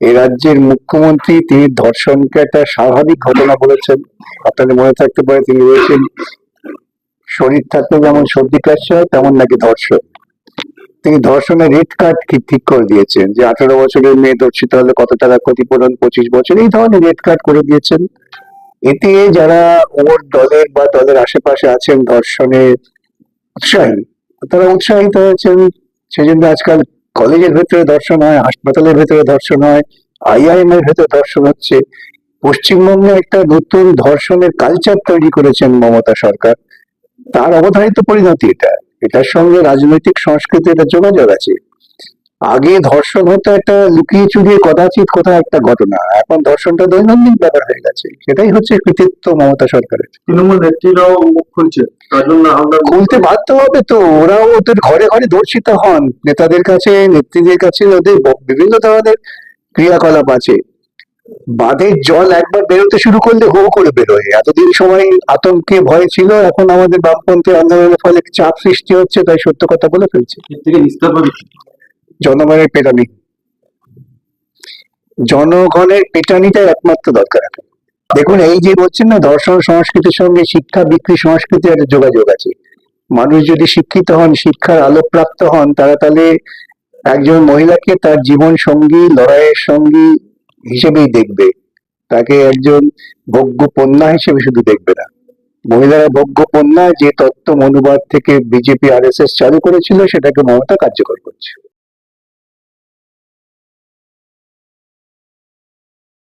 এই রাজ্যের মুখ্যমন্ত্রী তিনি ধর্ষণকে একটা স্বাভাবিক ঘটনা বলেছেন। আপনাদের মনে থাকতে পারে তিনি বলেছেন শরীর থাকলে যেমন সর্দি কাশি হয়, তেমন নাকি ধর্ষণ। তিনি ধর্ষণের রেড কার্ড ঠিক করে দিয়েছেন? যে আঠারো বছরের মেয়ে ধর্ষিত হলে কত টাকা ক্ষতিপূরণ? পঁচিশ বছর? এই ধরনের রেড কার্ড করে দিয়েছেন। এতে যারা ওর দলের বা দলের আশেপাশে আছেন ধর্ষণে উৎসাহী, তারা উৎসাহিত হয়েছেন। সেজন্য আজকাল কলেজের ভেতরে দর্শন হয়, হাসপাতালের ভেতরে ধর্ষণ হয়, আইআইএম এর ভেতরে দর্শন হচ্ছে। পশ্চিমবঙ্গে একটা নতুন ধর্ষণের কালচার তৈরি করেছেন মমতা সরকার। তার অবধারিত পরিণতি এটা। এটার সঙ্গে রাজনৈতিক সংস্কৃতি একটা যোগাযোগ আছে। আগে ধর্ষণ হতো একটা লুকিয়ে চুরিয়ে কদাচিৎ কোথাও একটা ঘটনা। এখন ধর্ষণটা দৈনন্দিন ব্যাপার হয়ে গেছে। সেটাই হচ্ছে কৃতিত্ব মমতা সরকারের। তৃণমূল নেত্রীরাও মুখ খুলছে খুলতে বাধ্য হবে তো। ওরাও ওদের ঘরে ঘরে দর্শিত হন। নেতাদের কাছে নেত্রীদের কাছে ওদের বিভিন্ন ধরনের ক্রিয়াকলাপ আছে। বাঁধের জল একবার বেরোতে শুরু করলে হো করে বেরোয়। এতদিন সময় আতঙ্কে ভয় ছিল এখন আমাদের বামপন্থী আন্দোলনের ফলে চাপ সৃষ্টি হচ্ছে তাই সত্য কথা বলে ফেলছে। জনগণের পেটানি। জনগণের পেটানিটাই একমাত্র দরকার দেখুন, এই যে বলছেন না, দর্শন সংস্কৃতির সঙ্গে শিক্ষা, বিক্রি সংস্কৃতির একটা যোগাযোগ আছে। মানুষ যদি শিক্ষিত হন, শিক্ষার আলোকপ্রাপ্ত হন, তারা তাহলে একজন মহিলাকে তার জীবন সঙ্গী লড়াইয়ের সঙ্গী হিসেবেই দেখবে। তাকে একজন ভোগ্য কন্যা হিসেবে শুধু দেখবে না। মহিলারা ভোগ্য কন্যা যে তত্ত্ব মনুবাদ থেকে বিজেপি আর চালু করেছিল, সেটাকে মমতা কার্যকর করছে।